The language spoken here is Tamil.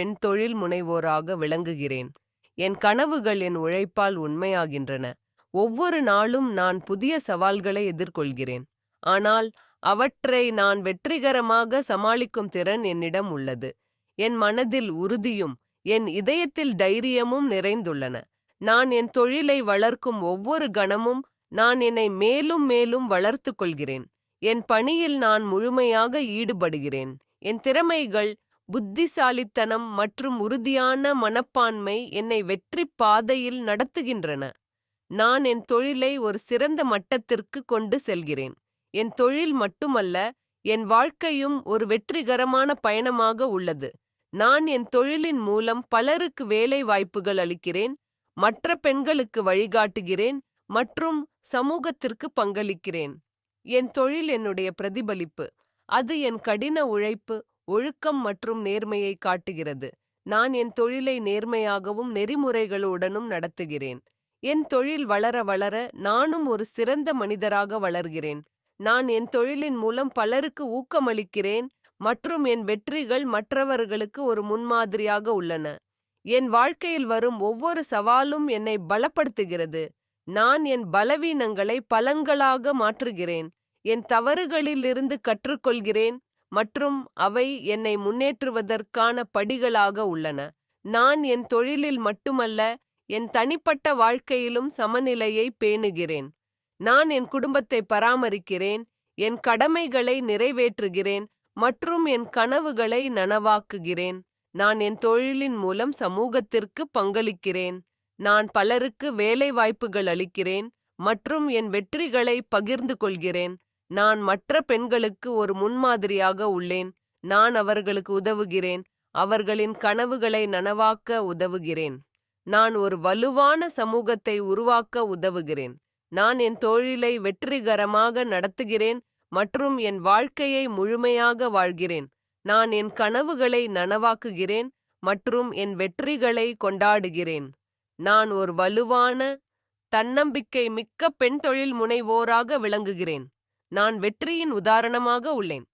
பெண் தொழில் முனைவோராக விளங்குகிறேன். என் கனவுகள் என் உழைப்பால் உண்மையாகின்றன. ஒவ்வொரு நாளும் நான் புதிய சவால்களை எதிர்கொள்கிறேன். ஆனால் அவற்றை நான் வெற்றிகரமாக சமாளிக்கும் திறன் என்னிடம் உள்ளது. என் மனதில் உறுதியும் என் இதயத்தில் தைரியமும் நிறைந்துள்ளன. நான் என் தொழிலை வளர்க்கும் ஒவ்வொரு கணமும் நான் என்னை மேலும் மேலும் வளர்த்து கொள்கிறேன். என் பணியில் நான் முழுமையாக ஈடுபடுகிறேன். என் திறமைகள் புத்திசாலித்தனம் மற்றும் உறுதியான மனப்பான்மை என்னை வெற்றி பாதையில் நடத்துகின்றன. நான் என் தொழிலை ஒரு சிறந்த மட்டத்திற்கு கொண்டு செல்கிறேன். என் தொழில் மட்டுமல்ல என் வாழ்க்கையும் ஒரு வெற்றிகரமான பயணமாக உள்ளது. நான் என் தொழிலின் மூலம் பலருக்கு வேலை வாய்ப்புகள் அளிக்கிறேன் மற்ற பெண்களுக்கு வழிகாட்டுகிறேன் மற்றும் சமூகத்திற்கு பங்களிக்கிறேன். என் தொழில் என்னுடைய பிரதிபலிப்பு. அது என் கடின உழைப்பு ஒழுக்கம் மற்றும் நேர்மையை காட்டுகிறது. நான் என் தொழிலை நேர்மையாகவும் நெறிமுறைகளுடனும் நடத்துகிறேன். என் தொழில் வளர வளர நானும் ஒரு சிறந்த மனிதராக வளர்கிறேன். நான் என் தொழிலின் மூலம் பலருக்கு ஊக்கமளிக்கிறேன் மற்றும் என் வெற்றிகள் மற்றவர்களுக்கு ஒரு முன்மாதிரியாக உள்ளன. என் வாழ்க்கையில் வரும் ஒவ்வொரு சவாலும் என்னை பலப்படுத்துகிறது. நான் என் பலவீனங்களை பலங்களாக மாற்றுகிறேன். என் தவறுகளிலிருந்து கற்றுக்கொள்கிறேன். மற்றும் அவை என்னை முன்னேற்றுவதற்கான படிகளாக உள்ளன. நான் என் தொழிலில் மட்டுமல்ல என் தனிப்பட்ட வாழ்க்கையிலும் சமநிலையை பேணுகிறேன். நான் என் குடும்பத்தை பராமரிக்கிறேன் என் கடமைகளை நிறைவேற்றுகிறேன் மற்றும் என் கனவுகளை நனவாக்குகிறேன். நான் என் தொழிலின் மூலம் சமூகத்திற்கு பங்களிக்கிறேன். நான் பலருக்கு வேலைவாய்ப்புகள் அளிக்கிறேன் மற்றும் என் வெற்றிகளை பகிர்ந்து கொள்கிறேன். நான் மற்ற பெண்களுக்கு ஒரு முன்மாதிரியாக உள்ளேன். நான் அவர்களுக்கு உதவுகிறேன். அவர்களின் கனவுகளை நனவாக்க உதவுகிறேன். நான் ஒரு வலுவான சமூகத்தை உருவாக்க உதவுகிறேன். நான் என் தொழிலை வெற்றிகரமாக நடத்துகிறேன் மற்றும் என் வாழ்க்கையை முழுமையாக வாழ்கிறேன். நான் என் கனவுகளை நனவாக்குகிறேன் மற்றும் என் வெற்றிகளை கொண்டாடுகிறேன். நான் ஒரு வலுவான தன்னம்பிக்கை மிக்க பெண் தொழில் முனைவோராக விளங்குகிறேன். நான் வெற்றியின் உதாரணமாக உள்ளேன்.